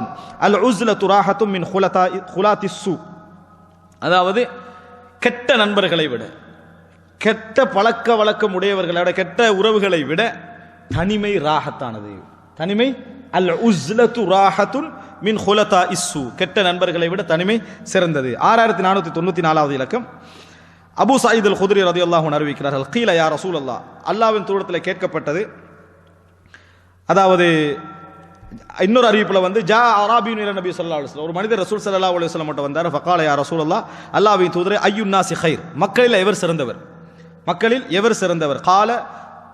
பாபுன் அல் உஸ்ல துராஹத்தும் மின் ஹுலதா ஹுலாத்தி சு. அதாவது கெட்ட நண்பர்களை விட கெட்ட பழக்க வழக்கம் உடையவர்களை விட கெட்ட உறவுகளை விட தனிமை ராகத்தானது. தனிமை அல் உஸ்லத்து ராஹத்துன் மின் ஹுலதா இஸ்ஸு. கெட்ட நண்பர்களை விட தனிமை சிறந்தது. ஆறாயிரத்தி நானூற்றி தொண்ணூற்றி நாலாவது இலக்கம். அபு சாயித் அல் குதிரி ரதி அல்லாஹூன் அறிவிக்கிறார்கள் கீழ யார் ரசூல் அல்லா அல்லாவின் தூரத்தில் கேட்கப்பட்டது அதாவது இன்னொரு அறிவிப்பில் வந்து ஜா அராபி நில நபி சொல்லா அலுவலம் ஒரு மனிதர் ரசூல் சல்லா அலுவலம் மட்டும் வந்தார் ஃபக்கால யார் ரசூல் அல்லா அல்லாவின் தூதரே ஐயுன்னா சிஹைர் மக்களில் எவர் சிறந்தவர்? மக்களில் எவர் சிறந்தவர்? கால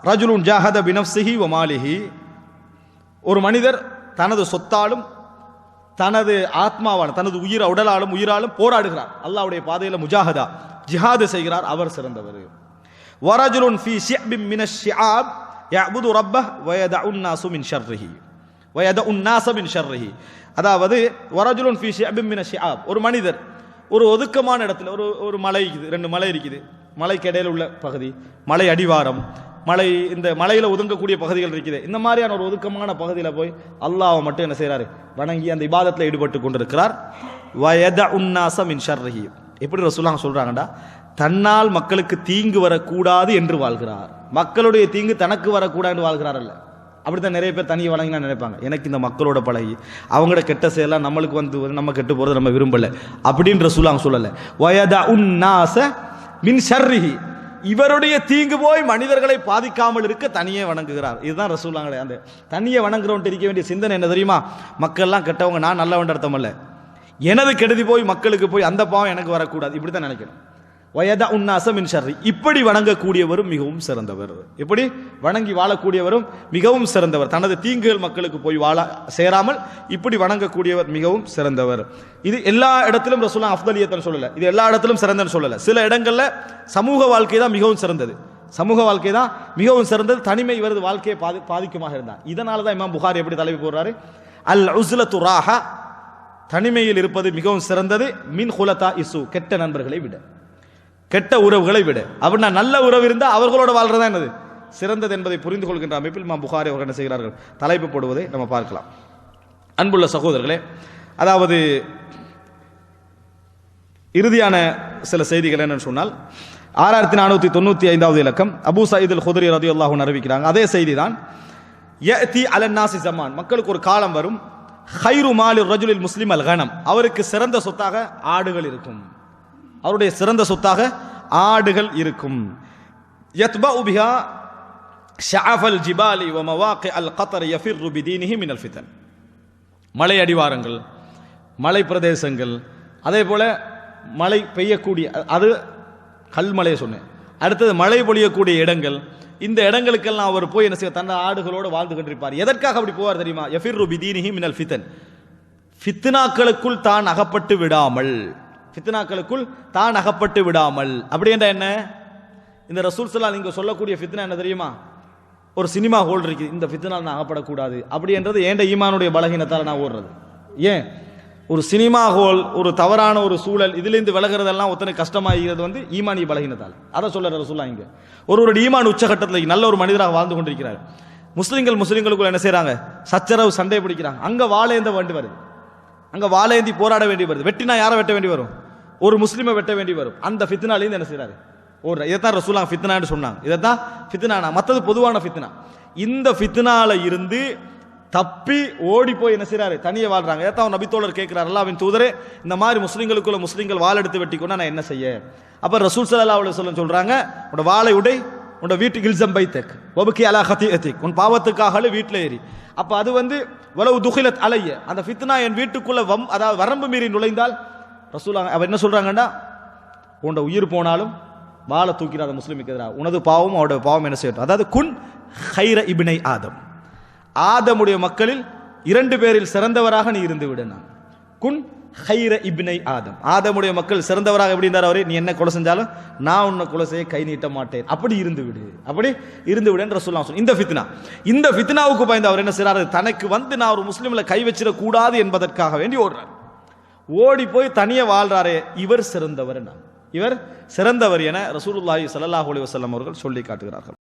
ரஜுலுன் ஜாஹத பினப்சிஹி ஒமாலிஹி ஒரு மனிதர் தனது சொத்தாலும் தனது ஆத்மாவாலும் தனது உயிர் உடலாலும் உயிராலும் போராடுகிறார். அல்லாவுடைய பாதையில் முஜாஹதா ஜிஹாது செய்கிறார் அவர் சிறந்தவர். வரஜுலுன் ஃபி ஷிஅபிம் மின யா யஅபுது ரப்பஹ் வயதஉன் நாசு மின் ஷர்ரிஹி. வயத உன்னாசபின் ஷர்ரஹி அதாவது வரஜுலுன் ஃபி ஷிஅபின் ஷிஆப் ஒரு மனிதர் ஒரு ஒதுக்கமான இடத்துல ஒரு ஒரு மலை இருக்குது ரெண்டு மலை இருக்குது. மலைக்கு இடையில உள்ள பகுதி மலை அடிவாரம் மலை இந்த மலையில் ஒதுங்கக்கூடிய பகுதிகள் இருக்குது. இந்த மாதிரியான ஒரு ஒதுக்கமான பகுதியில் போய் அல்லாவை மட்டும் என்ன செய்கிறாரு வணங்கி அந்த இபாதத்தில் ஈடுபட்டு கொண்டிருக்கிறார். வயத உன்னாசம் இன் ஷர்ரஹி எப்படி சொல்லாங்க சொல்கிறாங்கடா தன்னால் மக்களுக்கு தீங்கு வரக்கூடாது என்று வாழ்கிறார். மக்களுடைய தீங்கு தனக்கு வரக்கூடாது என்று வாழ்கிறார் அல்ல. அப்படித்தான் நிறைய பேர் தனியை வழங்கினா நினைப்பாங்க. எனக்கு இந்த மக்களோட பழகி. அவங்களோட கெட்ட செயலாம் நம்மளுக்கு வந்து நம்ம கெட்டு போகிறது நம்ம விரும்பலை. அப்படின்ற சூழாங்க சொல்லலை வயத உன்னாச மின் ஷர்ரிஹி. இவருடைய தீங்கு போய் மனிதர்களை பாதிக்காமல் இருக்க தனியே வணங்குகிறார். இதுதான் ரசூலாங்களே அந்த தனியே வணங்குறவன்ட்டு இருக்க வேண்டிய சிந்தனை என்ன தெரியுமா? மக்கள்லாம் கெட்டவங்க நான் நல்லவன் அர்த்தம் எனது கெடுதி போய் மக்களுக்கு போய் அந்த பாவம் எனக்கு வரக்கூடாது. இப்படி தான் நினைக்கணும். வயதா உன்னாச மின் ஷர்ரி. இப்படி வணங்கக்கூடியவரும் மிகவும் சிறந்தவர். எப்படி? வணங்கி வாழக்கூடியவரும் மிகவும் சிறந்தவர். தனது தீங்குகள் மக்களுக்கு போய் வாழ சேராமல் இப்படி வணங்கக்கூடியவர் மிகவும் சிறந்தவர். இது எல்லா இடத்திலும் ரசூலா அஃதலியத்தன் சொல்லலை. இது எல்லா இடத்திலும் சிறந்தன்னு சொல்லலை. சில இடங்களில் சமூக வாழ்க்கை தான் மிகவும் சிறந்தது. சமூக வாழ்க்கை தான் மிகவும் சிறந்தது. தனிமை இவரது வாழ்க்கையை பாதி பாதிக்குமாக இருந்தார். இதனால தான் இமாம் புகார் எப்படி தலைவி போடுறாரு? அல் உசுல ராஹா. தனிமையில் இருப்பது மிகவும் சிறந்தது. மின் ஹுலதா இசு கெட்ட நண்பர்களை விட. கெட்ட உறவுகளை விட. அப்படின்னா நல்ல உறவு இருந்தால் அவர்களோட வாழ்றதா என்னது? சிறந்தது என்பதை புரிந்து கொள்கின்ற அமைப்பில் மா புகாரி அவர்கள் என்ன செய்கிறார்கள்? தலைப்பு போடுவதை நம்ம பார்க்கலாம். அன்புள்ள சகோதரர்களே அதாவது இறுதியான சில செய்திகள் என்னன்னு சொன்னால் ஆறாயிரத்தி நானூற்றி தொண்ணூற்றி ஐந்தாவது இலக்கம் அபு சயீத் ஹுதரி ரதி அல்லாஹூன் அறிவிக்கிறாங்க. அதே செய்தி தான் யதி அலன்னாசி ஜமான். மக்களுக்கு ஒரு காலம் வரும். ஹைரு மாலி ரஜுலில் முஸ்லிம் அல் கனம் அவருக்கு சிறந்த சொத்தாக ஆடுகள் இருக்கும். அவருடைய சிறந்த சொத்தாக ஆடுகள் இருக்கும். யத்பா உபிஹா ஷாஃபல் ஜிபாலி வ மவாக்கி அல் கத்தர் யஃபிர் பிதீனிஹி மினல் ஃபிதன் மலை அடிவாரங்கள் மலை பிரதேசங்கள் அதே போல மழை பெய்யக்கூடிய அது கல்மலையை சொன்னேன். அடுத்தது மழை பொழியக்கூடிய இடங்கள் இந்த இடங்களுக்கெல்லாம் அவர் போய் என்ன செய்ய தன்னை ஆடுகளோடு வாழ்ந்து கொண்டிருப்பார். எதற்காக அப்படி போவார் தெரியுமா? எஃபிர் பிதீனிஹி மினல் ஃபிதன் ஃபித்னாக்களுக்குள் தான் அகப்பட்டு விடாமல். ஃபித்னாக்களுக்குள் தான் அகப்பட்டு விடாமல். அப்படி என்ற என்ன? இந்த ரசூல் சல்லா நீங்கள் சொல்லக்கூடிய ஃபித்னா என்ன தெரியுமா? ஒரு சினிமா ஹோல் இருக்குது. இந்த ஃபித்னால் நான் அகப்படக்கூடாது. அப்படின்றது ஏண்ட ஈமானுடைய பலகீனத்தால் நான் ஓடுறது? ஏன்? ஒரு சினிமா ஹோல் ஒரு தவறான ஒரு சூழல் இதுலேருந்து விலகிறதெல்லாம் ஒத்தனை கஷ்டமாகிறது வந்து ஈமானிய பலகீனத்தால். அதை சொல்ல ரசூல்லா இங்கே. ஒரு ஒரு ஈமான் உச்சகட்டத்தில் நல்ல ஒரு மனிதராக வாழ்ந்து கொண்டிருக்கிறார். முஸ்லீம்கள் முஸ்லிம்களுக்குள்ள என்ன செய்கிறாங்க சச்சரவு சண்டை பிடிக்கிறாங்க. அங்கே வாழேந்த வேண்டி வருது? அங்கே வாழேந்தி போராட வேண்டி வருது. வெட்டினா யாரை வெட்ட வேண்டி வரும்? ஒரு முஸ்லீமை வெட்ட வேண்டி வரும். அந்த ஃபித்னாலேருந்து என்ன செய்கிறாரு ஒரு இதைத்தான் ரசூலா ஃபித்னான்னு சொன்னாங்க. இதைத்தான் ஃபித்னானா? மற்றது பொதுவான ஃபித்னா. இந்த ஃபித்னால இருந்து தப்பி ஓடி போய் என்ன செய்கிறாரு தனியே வாழ்றாங்க. ஏத்தான் நபித்தோழர் கேட்கிறார். அல்லாவின் தூதரே இந்த மாதிரி முஸ்லீம்களுக்குள்ள முஸ்லீம்கள் வாழை எடுத்து வெட்டி கொண்டா நான் என்ன செய்ய? அப்போ ரசூல் சல்லா அலுவலி சொல்ல சொல்கிறாங்க உன்னோட வாழை உடை உன்னோட வீட்டுக்கு இல்சம் பைத்தக். ஒபுக்கி அலா ஹத்தியத்திக் உன் பாவத்துக்காகலே வீட்டில் ஏறி அப்போ அது வந்து உளவு துகிலத் அலைய. அந்த ஃபித்னா என் வீட்டுக்குள்ளே வம் அதாவது வரம்பு மீறி நுழைந்தால் ரசூலாங்க அவர் என்ன சொல்கிறாங்கன்னா உன்னோட உயிர் போனாலும் வாழை தூக்கிறாத முஸ்லீமுக்கு எதிராக உனது பாவம் அவருடைய பாவம் என்ன செய்யட்டும். அதாவது குன் ஹைர இபினை ஆதம். ஆதமுடைய மக்களில் இரண்டு பேரில் சிறந்தவராக நீ இருந்து விடு நான். குன் ஹைர இபினை ஆதம். ஆதமுடைய மக்கள் சிறந்தவராக எப்படி இருந்தார் அவரே? நீ என்ன கொலை செஞ்சாலும் நான் உன்னை கொலை செய்ய கை நீட்ட மாட்டேன். அப்படி இருந்து விடு. அப்படி இருந்து விடுன்ற சொல்லலாம் இந்த ஃபித்னா. இந்த ஃபித்னாவுக்கு பயந்து அவர் என்ன செய்கிறார் தனக்கு வந்து நான் ஒரு முஸ்லீமில் கை வச்சிடக்கூடாது என்பதற்காக வேண்டி ஓடுறார். ஓடி போய் தனியே வாழ்றாரே இவர் சிறந்தவர் நான் இவர் சிறந்தவர் என ரசூலுல்லாஹி சல்லாஹ் அலி வசல்லம் அவர்கள் சொல்லி காட்டுகிறார்கள்.